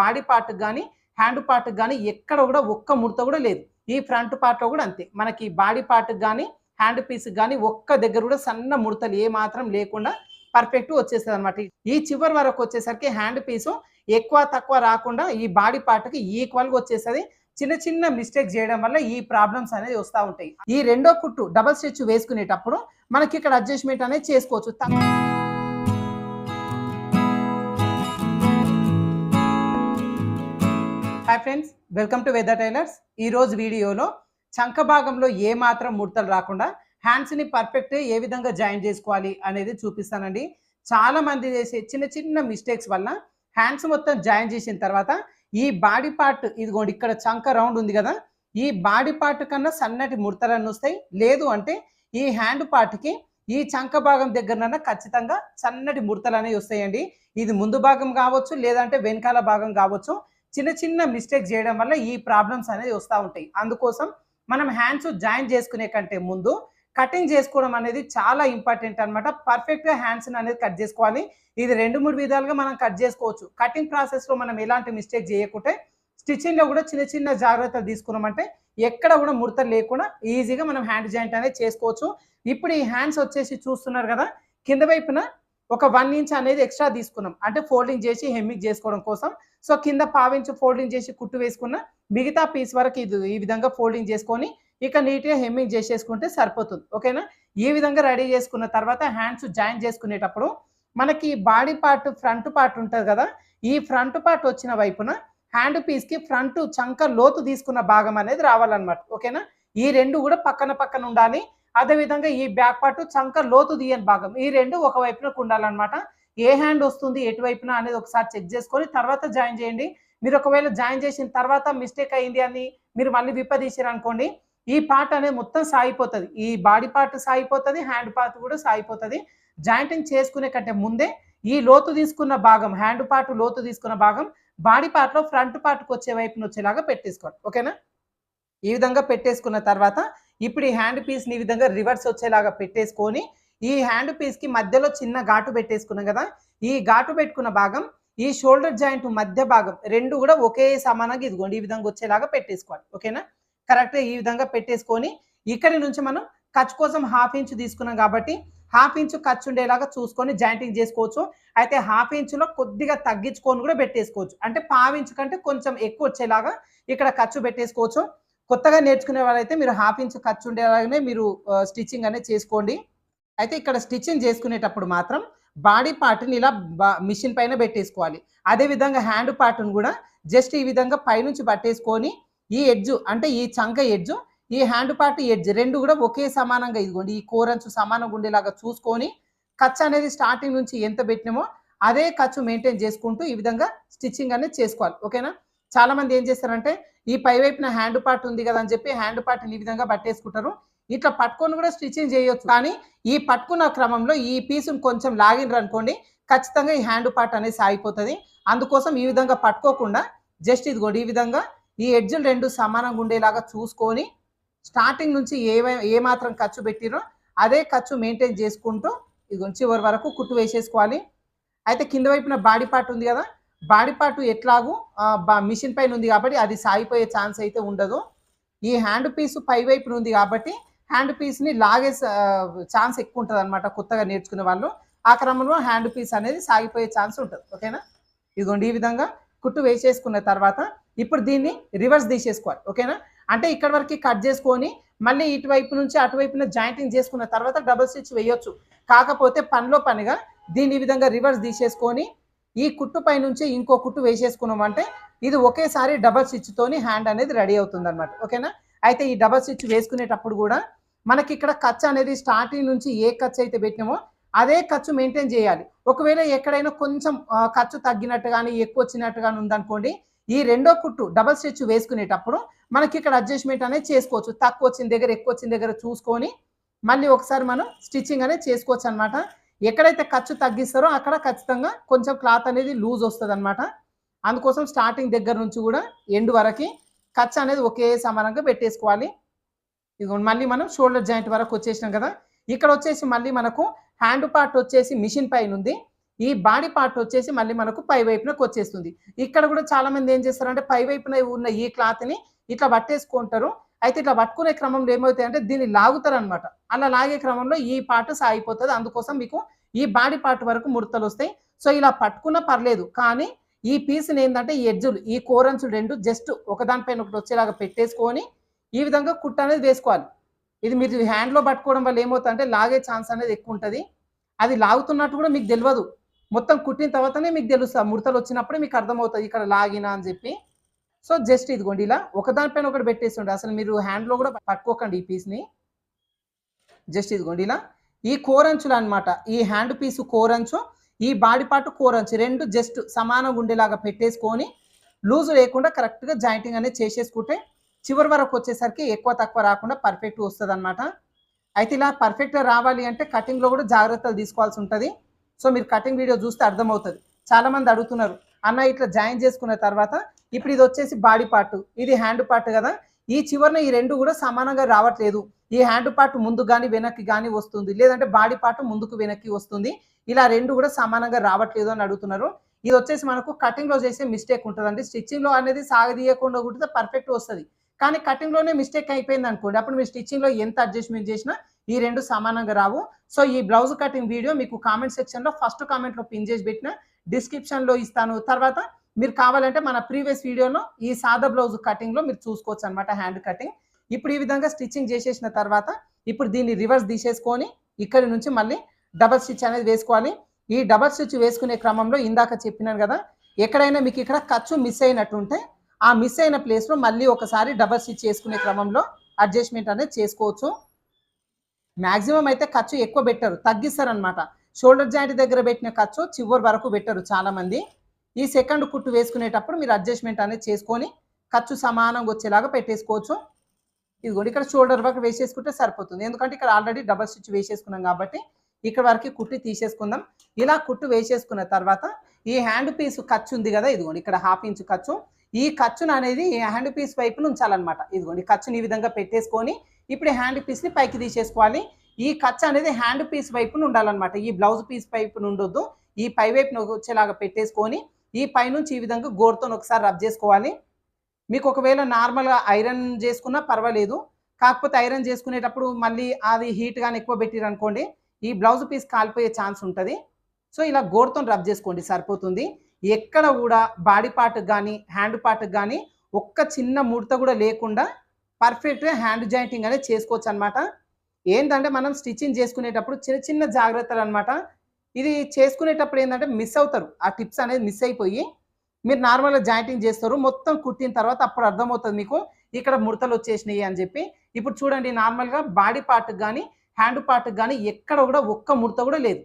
Body part కానీ hand part కానీ ఎక్కడ కూడా ఒక్క ముడత కూడా లేదు. ఈ ఫ్రంట్ పార్ట్లో కూడా అంతే. మనకి బాడీ పార్ట్ కానీ హ్యాండ్ పీస్ కానీ ఒక్క దగ్గర కూడా సన్న ముడతలు ఏ మాత్రం లేకుండా పర్ఫెక్ట్ వచ్చేస్తుంది అనమాట ఈ చివరి వరకు వచ్చేసరికి హ్యాండ్ పీసు ఎక్కువ తక్కువ రాకుండా ఈ బాడీ పార్ట్కి ఈక్వల్గా వచ్చేస్తుంది. చిన్న చిన్న మిస్టేక్ చేయడం వల్ల ఈ ప్రాబ్లమ్స్ అనేది వస్తూ ఉంటాయి. ఈ రెండో కుట్టు డబల్ స్టిచ్ వేసుకునేటప్పుడు మనకి ఇక్కడ అడ్జస్ట్మెంట్ అనేది చేసుకోవచ్చు. Hi friends welcome to weather tailors ఈ రోజు వీడియోలో చంక భాగంలో ఏ మాత్రం ముడతలు రాకుండా హ్యాండ్స్ని పర్ఫెక్ట్ ఏ విధంగా జాయిన్ చేసుకోవాలి అనేది చూపిస్తానండి. చాలా మంది చేసే చిన్న చిన్న మిస్టేక్స్ వల్ల హ్యాండ్స్ మొత్తం జాయిన్ చేసిన తర్వాత ఈ బాడీ పార్ట్ ఇదిగోండి ఇక్కడ చంక రౌండ్ ఉంది కదా ఈ బాడీ పార్ట్ కన్నా సన్నటి ముడతలన్నీ వస్తాయి. లేదు అంటే ఈ హ్యాండ్ పార్ట్కి ఈ చంక భాగం దగ్గరనన్నా ఖచ్చితంగా సన్నటి ముడతలు అనేవి వస్తాయండి. ఇది ముందు భాగం కావచ్చు లేదంటే వెనకాల భాగం కావచ్చు. చిన్న చిన్న మిస్టేక్ చేయడం వల్ల ఈ ప్రాబ్లమ్స్ అనేది వస్తూ ఉంటాయి. అందుకోసం మనం హ్యాండ్స్ జాయిన్ చేసుకునే కంటే ముందు కటింగ్ చేసుకోవడం అనేది చాలా ఇంపార్టెంట్ అనమాట పర్ఫెక్ట్గా హ్యాండ్స్ అనేది కట్ చేసుకోవాలి. ఇది రెండు మూడు విధాలుగా మనం కట్ చేసుకోవచ్చు. కటింగ్ ప్రాసెస్లో మనం ఎలాంటి మిస్టేక్ చేయకుంటే స్టిచ్చింగ్లో కూడా చిన్న చిన్న జాగ్రత్తలు తీసుకున్నామంటే ఎక్కడ కూడా ముడత లేకుండా ఈజీగా మనం హ్యాండ్ జాయింట్ అనేది చేసుకోవచ్చు. ఇప్పుడు ఈ హ్యాండ్స్ వచ్చేసి చూస్తున్నారు కదా కింద వైపున ఒక వన్ ఇంచ్ అనేది ఎక్స్ట్రా తీసుకున్నాం. అంటే ఫోల్డింగ్ చేసి హెమ్మింగ్ చేసుకోవడం కోసం. సో కింద పావించు ఫోల్డింగ్ చేసి కుట్టు వేసుకున్న మిగతా పీస్ వరకు ఇది ఈ విధంగా ఫోల్డింగ్ చేసుకొని ఇక నీట్గా హెమ్మింగ్ చేసేసుకుంటే సరిపోతుంది. ఓకేనా? ఈ విధంగా రెడీ చేసుకున్న తర్వాత హ్యాండ్స్ జాయిన్ చేసుకునేటప్పుడు మనకి బాడీ పార్ట్ ఫ్రంట్ పార్ట్ ఉంటుంది కదా? ఈ ఫ్రంట్ పార్ట్ వచ్చిన వైపున హ్యాండ్ పీస్కి ఫ్రంట్ చంక లోతు తీసుకున్న భాగం అనేది రావాలన్నమాట. ఓకేనా? ఈ రెండు కూడా పక్కన పక్కన ఉండాలి. అదేవిధంగా ఈ బ్యాక్ పార్ట్ చంక లోతు తీయని భాగం. ఈ రెండు ఒక వైపునకు ఉండాలన్నమాట. ఏ హ్యాండ్ వస్తుంది ఎటువైపున అనేది ఒకసారి చెక్ చేసుకొని తర్వాత జాయిన్ చేయండి. మీరు ఒకవేళ జాయిన్ చేసిన తర్వాత మిస్టేక్ అయింది అని మీరు మళ్ళీ విప్పదీసారు అనుకోండి ఈ పార్ట్ అనేది మొత్తం సాగిపోతుంది. ఈ బాడీ పార్ట్ సాగిపోతుంది హ్యాండ్ పార్ట్ కూడా సాగిపోతుంది. జాయింటింగ్ చేసుకునే కంటే ముందే ఈ లోతు తీసుకున్న భాగం హ్యాండ్ పార్ట్ లోతు తీసుకున్న భాగం బాడీ పార్ట్లో ఫ్రంట్ పార్ట్కి వచ్చే వైపున వచ్చేలాగా పెట్టేసుకోండి. ఓకేనా? ఈ విధంగా పెట్టేసుకున్న తర్వాత ఇప్పుడు ఈ హ్యాండ్ పీస్ని ఈ విధంగా రివర్స్ వచ్చేలాగా పెట్టేసుకొని ఈ హ్యాండ్ పీస్కి మధ్యలో చిన్న ఘాటు పెట్టేసుకున్నాం కదా ఈ ఘాటు పెట్టుకున్న భాగం ఈ షోల్డర్ జాయింట్ మధ్య భాగం రెండు కూడా ఒకే సమానంగా ఇదిగోండి ఈ విధంగా వచ్చేలాగా పెట్టేసుకోవాలి. ఓకేనా? కరెక్ట్గా ఈ విధంగా పెట్టేసుకొని ఇక్కడి నుంచి మనం ఖర్చు కోసం హాఫ్ ఇంచ్ తీసుకున్నాం కాబట్టి హాఫ్ ఇంచ్ ఖర్చు ఉండేలాగా చూసుకొని జాయింటింగ్ చేసుకోవచ్చు. అయితే హాఫ్ ఇంచులో కొద్దిగా తగ్గించుకొని కూడా పెట్టేసుకోవచ్చు. అంటే పావు ఇంచు కంటే కొంచెం ఎక్కువ వచ్చేలాగా ఇక్కడ ఖర్చు పెట్టేసుకోవచ్చు. కొత్తగా నేర్చుకునే వాళ్ళైతే మీరు హాఫ్ ఇంచ్ ఖర్చు ఉండేలాగానే మీరు స్టిచ్చింగ్ అనేది చేసుకోండి. అయితే ఇక్కడ స్టిచ్చింగ్ చేసుకునేటప్పుడు మాత్రం బాడీ పార్ట్ని ఇలా మిషన్ పైన పెట్టేసుకోవాలి. అదేవిధంగా హ్యాండ్ పార్ట్ని కూడా జస్ట్ ఈ విధంగా పైనుంచి పట్టేసుకొని ఈ ఎడ్జు అంటే ఈ చంక ఎడ్జు ఈ హ్యాండ్ పార్ట్ ఎడ్జ్ రెండు కూడా ఒకే సమానంగా ఇదిగోండి ఈ కోరంచు సమానంగా ఉండేలాగా చూసుకొని ఖర్చు అనేది స్టార్టింగ్ నుంచి ఎంత పెట్టినామో అదే ఖర్చు మెయింటైన్ చేసుకుంటూ ఈ విధంగా స్టిచ్చింగ్ అనేది చేసుకోవాలి. ఓకేనా? చాలా మంది ఏం చేస్తారంటే ఈ పై వైపున హ్యాండ్ పార్ట్ ఉంది కదా అని చెప్పి హ్యాండ్ పార్ట్ని ఈ విధంగా పట్టేసుకుంటారు. ఇట్లా పట్టుకొని కూడా స్టిచ్చింగ్ చేయొచ్చు. కానీ ఈ పట్టుకున్న క్రమంలో ఈ పీసును కొంచెం లాగినరు అనుకోండి ఖచ్చితంగా ఈ హ్యాండ్ పార్ట్ అనేది సాగిపోతుంది. అందుకోసం ఈ విధంగా పట్టుకోకుండా జస్ట్ ఇది కూడా ఈ విధంగా ఈ ఎడ్జులు రెండు సమానంగా ఉండేలాగా చూసుకొని స్టార్టింగ్ నుంచి ఏ ఏ మాత్రం ఖర్చు పెట్టిరో అదే ఖర్చు మెయింటైన్ చేసుకుంటూ ఇది చివరి వరకు కుట్టు వేసేసుకోవాలి. అయితే కింద వైపున బాడీ పార్ట్ ఉంది కదా బాడీ పార్ట్ ఎట్లాగూ మిషన్ పైన ఉంది కాబట్టి అది సాగిపోయే ఛాన్స్ అయితే ఉండదు. ఈ హ్యాండ్ పీస్ పై వైపున ఉంది కాబట్టి హ్యాండ్ పీస్ని లాగే ఛాన్స్ ఎక్కువ ఉంటుంది అనమాట కొత్తగా నేర్చుకునే వాళ్ళు. ఆ క్రమంలో హ్యాండ్ పీస్ అనేది సాగిపోయే ఛాన్స్ ఉంటుంది. ఓకేనా? ఇదిగోండి ఈ విధంగా కుట్టు వేసేసుకున్న తర్వాత ఇప్పుడు దీన్ని రివర్స్ తీసేసుకోవాలి. ఓకేనా? అంటే ఇక్కడ వరకు కట్ చేసుకొని మళ్ళీ ఇటువైపు నుంచి అటువైపున జాయింటింగ్ చేసుకున్న తర్వాత డబుల్ స్టిచ్ వేయొచ్చు. కాకపోతే పనిలో పనిగా దీన్ని ఈ విధంగా రివర్స్ తీసేసుకొని ఈ కుట్టు పై నుంచి ఇంకో కుట్టు వేసేసుకున్నాం అంటే ఇది ఒకేసారి డబల్ స్టిచ్తోని హ్యాండ్ అనేది రెడీ అవుతుంది అనమాట ఓకేనా? అయితే ఈ డబల్ స్టిచ్ వేసుకునేటప్పుడు కూడా మనకి ఇక్కడ ఖర్చు అనేది స్టార్టింగ్ నుంచి ఏ ఖర్చు అయితే పెట్టినామో అదే ఖర్చు మెయింటైన్ చేయాలి. ఒకవేళ ఎక్కడైనా కొంచెం ఖర్చు తగ్గినట్టు కానీ ఎక్కువ వచ్చినట్టు కానీ ఉందనుకోండి ఈ రెండో కుట్టు డబల్ స్టిచ్ వేసుకునేటప్పుడు మనకి ఇక్కడ అడ్జస్ట్మెంట్ అనేది చేసుకోవచ్చు. తక్కువ వచ్చిన దగ్గర ఎక్కువ వచ్చిన దగ్గర చూసుకొని మళ్ళీ ఒకసారి మనం స్టిచ్చింగ్ అనేది చేసుకోవచ్చు అనమాట ఎక్కడైతే ఖర్చు తగ్గిస్తారో అక్కడ ఖచ్చితంగా కొంచెం క్లాత్ అనేది లూజ్ వస్తుంది అనమాట అందుకోసం స్టార్టింగ్ దగ్గర నుంచి కూడా ఎండ్ వరకు ఖర్చు అనేది ఒకే సమానంగా పెట్టేసుకోవాలి. ఇదిగోండి మళ్ళీ మనం షోల్డర్ జాయింట్ వరకు వచ్చేసినాం కదా. ఇక్కడ వచ్చేసి మళ్ళీ మనకు హ్యాండ్ పార్ట్ వచ్చేసి మిషన్ పైన ఉంది. ఈ బాడీ పార్ట్ వచ్చేసి మళ్ళీ మనకు పై వైపునకు వచ్చేస్తుంది. ఇక్కడ కూడా చాలా మంది ఏం చేస్తారంటే పై వైపున ఉన్న ఈ క్లాత్ని ఇట్లా పట్టేసుకుంటారు. అయితే ఇట్లా పట్టుకునే క్రమంలో ఏమవుతాయి అంటే దీన్ని లాగుతారనమాట అలా లాగే క్రమంలో ఈ పార్ట్ సాగిపోతుంది. అందుకోసం మీకు ఈ బాడీ పార్ట్ వరకు ముడతలు వస్తాయి. సో ఇలా పట్టుకున్నా పర్లేదు. కానీ ఈ పీస్ని ఏంటంటే ఈ ఎడ్జులు ఈ కోరన్స్ రెండు జస్ట్ ఒకదానిపైన ఒకటి వచ్చేలాగా పెట్టేసుకొని ఈ విధంగా కుట్ట అనేది వేసుకోవాలి. ఇది మీరు హ్యాండ్లో పట్టుకోవడం వల్ల ఏమవుతుందంటే లాగే ఛాన్స్ అనేది ఎక్కువ ఉంటుంది. అది లాగుతున్నట్టు కూడా మీకు తెలియదు మొత్తం కుట్టిన తర్వాతనే మీకు తెలుస్తుంది ముడతలు వచ్చినప్పుడే మీకు అర్థమవుతుంది. ఇక్కడ లాగినా అని చెప్పి. సో జస్ట్ ఇదిగోండి ఇలా ఒకదానిపైన ఒకటి పెట్టేస్తుండే. అసలు మీరు హ్యాండ్లో కూడా పట్టుకోకండి ఈ పీస్ని. జస్ట్ ఇదిగోండి ఇలా ఈ కోరంచులు అనమాట ఈ హ్యాండ్ పీస్ కోరంచు ఈ బాడీ పార్ట్ కోరంచు రెండు జస్ట్ సమానంగా ఉండేలాగా పెట్టేసుకొని లూజ్ లేకుండా కరెక్ట్గా జాయింటింగ్ అనేది చేసేసుకుంటే చివరి వరకు వచ్చేసరికి ఎక్కువ తక్కువ రాకుండా పర్ఫెక్ట్ వస్తుంది అనమాట అయితే ఇలా పర్ఫెక్ట్గా రావాలి అంటే కటింగ్లో కూడా జాగ్రత్తలు తీసుకోవాల్సి ఉంటుంది. సో మీరు కటింగ్ వీడియో చూస్తే అర్థమవుతుంది. చాలామంది అడుగుతున్నారు అన్న ఇట్లా జాయిన్ చేసుకున్న తర్వాత ఇప్పుడు ఇది వచ్చేసి బాడీ పార్ట్ ఇది హ్యాండ్ పార్ట్ కదా. ఈ చివరన ఈ రెండు కూడా సమానంగా రావట్లేదు. ఈ హ్యాండ్ పార్ట్ ముందు కానీ వెనక్కి కానీ వస్తుంది. లేదంటే బాడీ పార్ట్ ముందుకు వెనక్కి వస్తుంది. ఇలా రెండు కూడా సమానంగా రావట్లేదు అని అడుగుతున్నారు. ఇది వచ్చేసి మనకు కటింగ్లో చేసే మిస్టేక్ ఉంటుందండి. స్టిచ్చింగ్లో అనేది సాగదీయకుండా కుట్టితే పర్ఫెక్ట్ వస్తుంది. కానీ కటింగ్లోనే మిస్టేక్ అయిపోయింది అనుకోండి. అప్పుడు మీరు స్టిచ్చింగ్లో ఎంత అడ్జస్ట్మెంట్ చేసినా ఈ రెండు సమానంగా రావు. సో ఈ బ్లౌజ్ కటింగ్ వీడియో మీకు కామెంట్ సెక్షన్లో ఫస్ట్ కామెంట్లో పిన్ చేసి పెట్టిన డిస్క్రిప్షన్లో ఇస్తాను. తర్వాత మీరు కావాలంటే మన ప్రీవియస్ వీడియోలో ఈ సాదా బ్లౌజ్ కటింగ్లో మీరు చూసుకోవచ్చు అనమాట హ్యాండ్ కటింగ్. ఇప్పుడు ఈ విధంగా స్టిచ్చింగ్ చేసేసిన తర్వాత ఇప్పుడు దీన్ని రివర్స్ తీసేసుకొని ఇక్కడి నుంచి మళ్ళీ డబల్ స్టిచ్ అనేది వేసుకోవాలి. ఈ డబల్ స్టిచ్ వేసుకునే క్రమంలో ఇందాక చెప్పినాను కదా ఎక్కడైనా మీకు ఇక్కడ ఖర్చు మిస్ అయినట్టుంటే ఆ మిస్ అయిన ప్లేస్లో మళ్ళీ ఒకసారి డబల్ స్టిచ్ చేసుకునే క్రమంలో అడ్జస్ట్మెంట్ అనేది చేసుకోవచ్చు. మ్యాక్సిమం అయితే ఖర్చు ఎక్కువ పెట్టరు తగ్గిస్తారనమాట షోల్డర్ జాయింట్ దగ్గర పెట్టిన ఖర్చు చివరి వరకు పెట్టరు చాలా మంది ఈ సెకండ్ కుట్టు వేసుకునేటప్పుడు మీరు అడ్జస్ట్మెంట్ అనేది చేసుకొని ఖర్చు సమానంగా వచ్చేలాగా పెట్టేసుకోవచ్చు. ఇదిగోండి ఇక్కడ షోల్డర్ వరకు వేసేసుకుంటే సరిపోతుంది. ఎందుకంటే ఇక్కడ ఆల్రెడీ డబల్ స్టిచ్ వేసేసుకున్నాం కాబట్టి ఇక్కడ వరకు కుట్టి తీసేసుకుందాం. ఇలా కుట్టు వేసేసుకున్న తర్వాత ఈ హ్యాండ్ పీస్ ఖర్చు ఉంది కదా ఇదిగోండి ఇక్కడ హాఫ్ ఇంచ్ ఖర్చు. ఈ ఖర్చును అనేది ఈ హ్యాండ్ పీస్ వైపు ఉంచాలన్నమాట. ఇదిగోండి ఖర్చుని ఈ విధంగా పెట్టేసుకొని ఇప్పుడు ఈ హ్యాండ్ పీస్ని పైకి తీసేసుకోవాలి. ఈ ఖర్చు అనేది హ్యాండ్ పీస్ వైపున ఉండాలన్నమాట. ఈ బ్లౌజ్ పీస్ వైపున ఉండొద్దు ఈ పై వైపున వచ్చేలాగా పెట్టేసుకొని ఈ పైనుంచి ఈ విధంగా గోరుతో ఒకసారి రబ్ చేసుకోవాలి. మీకు ఒకవేళ నార్మల్గా ఐరన్ చేసుకున్నా పర్వాలేదు. కాకపోతే ఐరన్ చేసుకునేటప్పుడు మళ్ళీ అది హీట్ కానీ ఎక్కువ పెట్టిరనుకోండి ఈ బ్లౌజ్ పీస్ కాలిపోయే ఛాన్స్ ఉంటుంది. సో ఇలా గోరుతో రబ్ చేసుకోండి సరిపోతుంది. ఎక్కడ కూడా బాడీ పార్ట్కి కానీ హ్యాండ్ పార్ట్కి కానీ ఒక్క చిన్న ముడత కూడా లేకుండా పర్ఫెక్ట్గా హ్యాండ్ జాయింటింగ్ అనేది చేసుకోవచ్చు అనమాట ఏంటంటే మనం స్టిచ్చింగ్ చేసుకునేటప్పుడు చిన్న చిన్న జాగ్రత్తలు అనమాట ఇది చేసుకునేటప్పుడు ఏంటంటే మిస్ అవుతారు. ఆ టిప్స్ అనేది మిస్ అయిపోయి మీరు నార్మల్గా జాయింటింగ్ చేస్తారు. మొత్తం కుట్టిన తర్వాత అప్పుడు అర్థమవుతుంది మీకు. ఇక్కడ ముడతలు వచ్చేసినాయి అని చెప్పి. ఇప్పుడు చూడండి నార్మల్గా బాడీ పార్ట్కి కానీ హ్యాండ్ పార్ట్కి కానీ ఎక్కడ కూడా ఒక్క ముడత కూడా లేదు.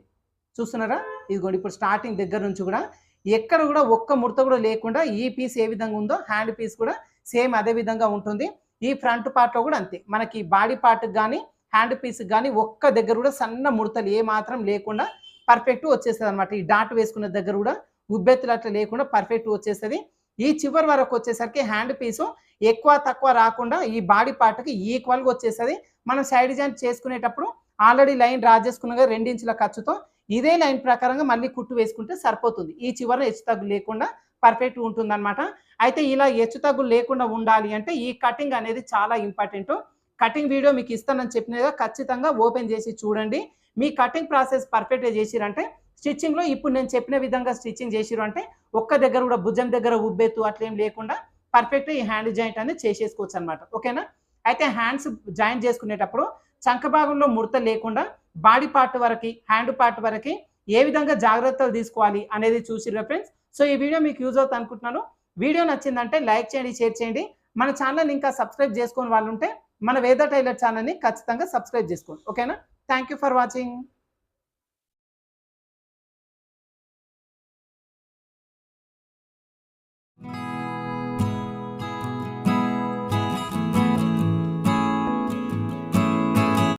చూస్తున్నారా? ఇదిగోండి ఇప్పుడు స్టార్టింగ్ దగ్గర నుంచి కూడా ఎక్కడ కూడా ఒక్క ముడత కూడా లేకుండా ఈ పీస్ ఏ విధంగా ఉందో హ్యాండ్ పీస్ కూడా సేమ్ అదే విధంగా ఉంటుంది. ఈ ఫ్రంట్ పార్ట్లో కూడా అంతే. మనకి బాడీ పార్ట్కి కానీ హ్యాండ్ పీస్కి కానీ ఒక్క దగ్గర కూడా సన్న ముడతలు ఏ మాత్రం లేకుండా పర్ఫెక్ట్ వచ్చేస్తుంది అనమాట ఈ డాట్ వేసుకున్న దగ్గర కూడా ఉబ్బెత్తులు అట్లా లేకుండా పర్ఫెక్ట్ వచ్చేస్తుంది. ఈ చివరి వరకు వచ్చేసరికి హ్యాండ్ పీసు ఎక్కువ తక్కువ రాకుండా ఈ బాడీ పార్ట్కి ఈక్వల్గా వచ్చేస్తుంది. మనం సైడ్ జాయింట్ చేసుకునేటప్పుడు ఆల్రెడీ లైన్ డ్రా చేసుకున్నగా రెండించుల ఖర్చుతో ఇదే లైన్ ప్రకారంగా మళ్ళీ కుట్టు వేసుకుంటే సరిపోతుంది. ఈ చివరన హెచ్చు తగ్గు లేకుండా పర్ఫెక్ట్ ఉంటుందన్నమాట. అయితే ఇలా హెచ్చుతగ్గులు లేకుండా ఉండాలి అంటే ఈ కటింగ్ అనేది చాలా ఇంపార్టెంట్ కటింగ్ వీడియో మీకు ఇస్తానని చెప్పినగా ఖచ్చితంగా ఓపెన్ చేసి చూడండి. మీ కటింగ్ ప్రాసెస్ పర్ఫెక్ట్గా చేసిరంటే స్టిచ్చింగ్లో ఇప్పుడు నేను చెప్పిన విధంగా స్టిచ్చింగ్ చేసిరు అంటే ఒక్క దగ్గర కూడా భుజం దగ్గర ఉబ్బెత్తు అట్లేం లేకుండా పర్ఫెక్ట్గా ఈ హ్యాండ్ జాయింట్ అనేది చేసేసుకోవచ్చు అనమాట ఓకేనా? అయితే హ్యాండ్స్ జాయింట్ చేసుకునేటప్పుడు చంక భాగంలో ముడత లేకుండా బాడీ పార్ట్ వరకు హ్యాండ్ పార్ట్ వరకు ఏ విధంగా జాగ్రత్తలు తీసుకోవాలి అనేది చూసిరు ఫ్రెండ్స్. సో ఈ వీడియో మీకు యూజ్ అవుతుంది అనుకుంటున్నాను. వీడియో నచ్చిందంటే లైక్ చేయండి షేర్ చేయండి. మన ఛానల్ ఇంకా సబ్స్క్రైబ్ చేసుకుని వాళ్ళు ఉంటే మన వేద టైలర్ ఛానల్ని ఖచ్చితంగా సబ్స్క్రైబ్ చేసుకోండి. ఓకేనా? Thank you for watching